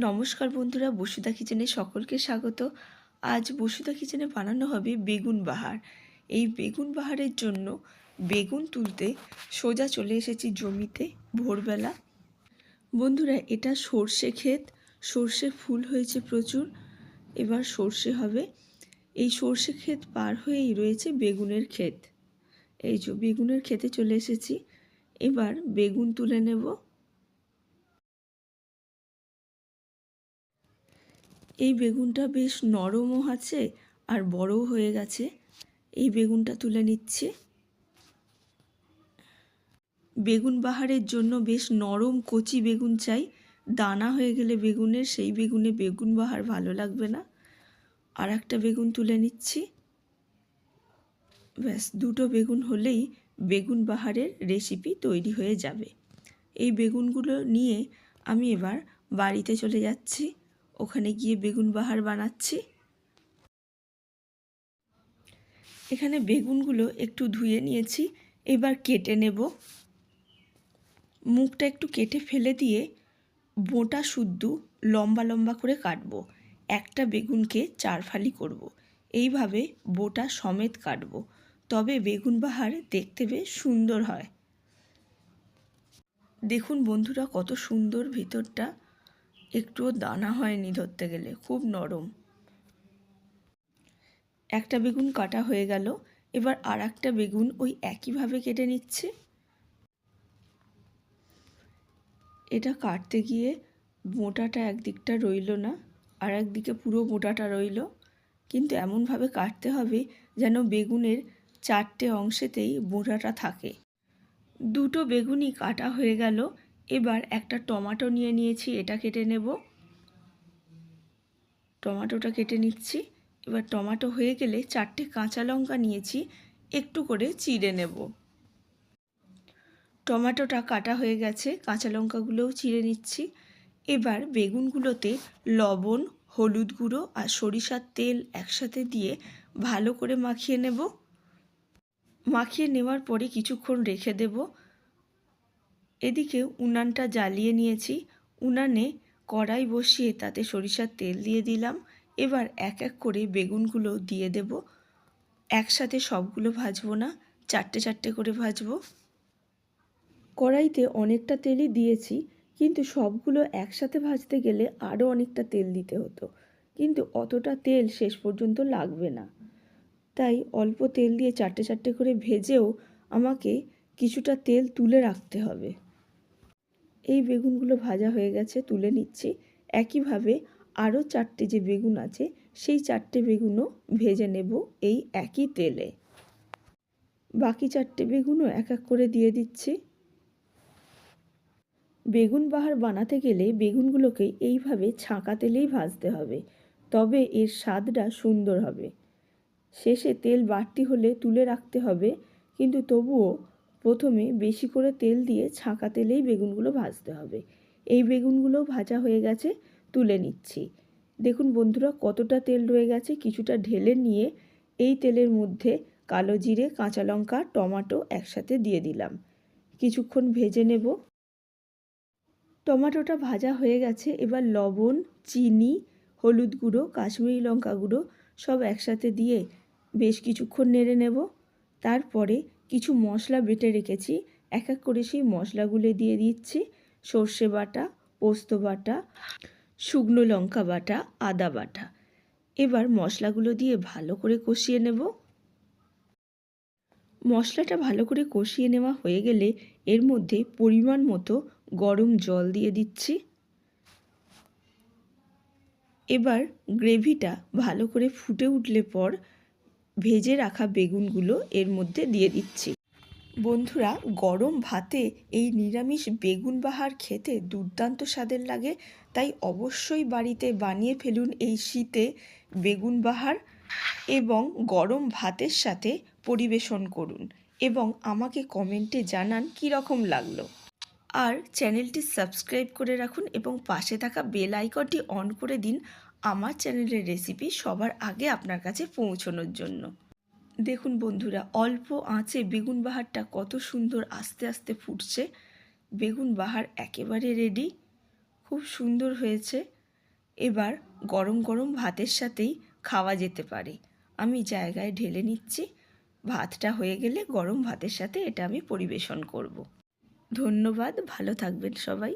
নমস্কার বন্ধুরা, বসুধা কিচেনে সকলকে স্বাগত। আজ বসুধা কিচেনে বানানো হবে বেগুন বাহার। এই বেগুন বাহারের জন্য বেগুন তুলতে সোজা চলে এসেছি জমিতে ভোরবেলা। বন্ধুরা, এটা সর্ষে ক্ষেত। সর্ষে ফুল হয়েছে প্রচুর। এবার সর্ষে হবে। এই সর্ষে ক্ষেত পার হয়েই রয়েছে বেগুনের ক্ষেত। এই যে বেগুনের ক্ষেতে চলে এসেছি। এবার বেগুন তুলে নেব। এই বেগুনটা বেশ নরমও আছে আর বড়ও হয়ে গেছে। এই বেগুনটা তুলে নিচ্ছে। বেগুন বাহারের জন্য বেশ নরম কচি বেগুন চাই। দানা হয়ে গেলে বেগুনের, সেই বেগুনে বেগুন বাহার ভালো লাগবে না। আর একটা বেগুন তুলে নিচ্ছি। ব্যাস, দুটো বেগুন হলেই বেগুন বাহারের রেসিপি তৈরি হয়ে যাবে। এই বেগুনগুলো নিয়ে আমি এবার বাড়িতে চলে যাচ্ছি। ওখানে গিয়ে বেগুন বাহার বানাচ্ছি। এখানে বেগুনগুলো একটু ধুয়ে নিয়েছি, এবার কেটে নেব। মুখটা একটু কেটে ফেলে দিয়ে বোটা শুদ্ধ লম্বা লম্বা করে কাটব। একটা বেগুনকে চার ফালি করব। এইভাবে বোটা সমেত কাটব। তবে বেগুন বাহার দেখতে বেশ সুন্দর হয়। দেখুন বন্ধুরা কত সুন্দর ভিতরটা। একটুও দানা হয়নি ধরতে গেলে, খুব নরম। একটা বেগুন কাটা হয়ে গেল, এবার আর একটা বেগুন ওই একইভাবে কেটে নিচ্ছে। এটা কাটতে গিয়ে মোটাটা একদিকটা রইল না আর একদিকে পুরো মোটাটা রইল। কিন্তু এমনভাবে কাটতে হবে যেন বেগুনের চারটে অংশেতেই মোটাটা থাকে। দুটো বেগুনই কাটা হয়ে গেল এবার একটা টমাটো নিয়ে নিয়েছি, এটা কেটে নেব। টমাটোটা কেটে নিচ্ছি। এবার টমাটো হয়ে গেলে চারটে কাঁচা লঙ্কা নিয়েছি, একটু করে চিড়ে নেব। টমাটোটা কাটা হয়ে গেছে, কাঁচা লঙ্কাগুলোও চিড়ে নিচ্ছি। এবার বেগুনগুলোতে লবণ, হলুদ গুঁড়ো আর সরিষার তেল একসাথে দিয়ে ভালো করে মাখিয়ে নেব। মাখিয়ে নেওয়ার পরে কিছুক্ষণ রেখে দেবো। এদিকে উনানটা জ্বালিয়ে নিয়েছি। উনানে কড়াই বসিয়ে তাতে সরিষার তেল দিয়ে দিলাম। এবার এক এক করে বেগুনগুলো দিয়ে দেব। একসাথে সবগুলো ভাজবো না, চারটে চারটে করে ভাজবো। কড়াইতে অনেকটা তেলই দিয়েছি, কিন্তু সবগুলো একসাথে ভাজতে গেলে আরও অনেকটা তেল দিতে হতো। কিন্তু অতটা তেল শেষ পর্যন্ত লাগবে না। তাই অল্প তেল দিয়ে চারটে চারটে করে ভেজেও আমাকে কিছুটা তেল তুলে রাখতে হবে। এই বেগুনগুলো ভাজা হয়ে গেছে, তুলে নিচ্ছি। একইভাবে আরও চারটে যে বেগুন আছে, সেই চারটে বেগুনও ভেজে নেব এই একই তেলে। বাকি চারটে বেগুনও এক এক করে দিয়ে দিচ্ছি। বেগুন বাহার বানাতে গেলে বেগুনগুলোকে এইভাবে ছাঁকা তেলেই ভাজতে হবে, তবে এর স্বাদটা সুন্দর হবে। শেষে তেল বাড়তি হলে তুলে রাখতে হবে, কিন্তু তবুও প্রথমে বেশি করে তেল দিয়ে ছাঁকা তেলেই বেগুনগুলো ভাজতে হবে। এই বেগুনগুলো ভাজা হয়ে গেছে, তুলে নিচ্ছি। দেখুন বন্ধুরা, কতটা তেল রয়ে গেছে, কিছুটা ঢেলে নিয়ে এই তেলের মধ্যে কালো জিরে, কাঁচা লঙ্কা, টমাটো একসাথে দিয়ে দিলাম। কিছুক্ষণ ভেজে নেব। টমাটোটা ভাজা হয়ে গেছে, এবার লবণ, চিনি, হলুদ গুঁড়ো, কাশ্মীরি লঙ্কা গুঁড়ো সব একসাথে দিয়ে বেশ কিছুক্ষণ নেড়ে নেব। তারপরে কিছু মশলা বেটে রেখেছি। এক এক করে সেই মশলাগুলো দিয়ে দিচ্ছি। সর্ষে বাটা, পোস্ত বাটা, শুকনো লঙ্কা বাটা, আদা বাটা। এবার মশলাগুলো দিয়ে ভালো করে কষিয়ে নেব। মশলাটা ভালো করে কষিয়ে নেওয়া হয়ে গেলে এর মধ্যে পরিমাণ মতো গরম জল দিয়ে দিচ্ছি। এবার গ্রেভিটা ভালো করে ফুটে উঠলে পর ভেজে রাখা বেগুনগুলো এর মধ্যে দিয়ে দিচ্ছি। বন্ধুরা, গরম ভাতে এই নিরামিষ বেগুন বাহার খেতে দুর্দান্ত স্বাদের লাগে, তাই অবশ্যই বাড়িতে বানিয়ে ফেলুন এই শীতে বেগুন বাহার এবং গরম ভাতের সাথে পরিবেশন করুন এবং আমাকে কমেন্টে জানান কী রকম লাগল। আর চ্যানেলটি সাবস্ক্রাইব করে রাখুন এবং পাশে থাকা বেল আইকনটি অন করে দিন। আমার চ্যানেলের রেসিপি সবার আগে আপনার কাছে পৌঁছানোর জন্য। দেখুন বন্ধুরা, অল্প আঁচে বেগুন বাহারটা কত সুন্দর আস্তে আস্তে ফুটছে। বেগুন বাহার একেবারে রেডি খুব সুন্দর হয়েছে। এবার গরম গরম ভাতের সাথেই খাওয়া যেতে পারে। আমি জায়গায় ঢেলে নিচ্ছি। ভাতটা হয়ে গেলে গরম ভাতের সাথে এটা আমি পরিবেশন করব। ধন্যবাদ, ভালো থাকবেন সবাই।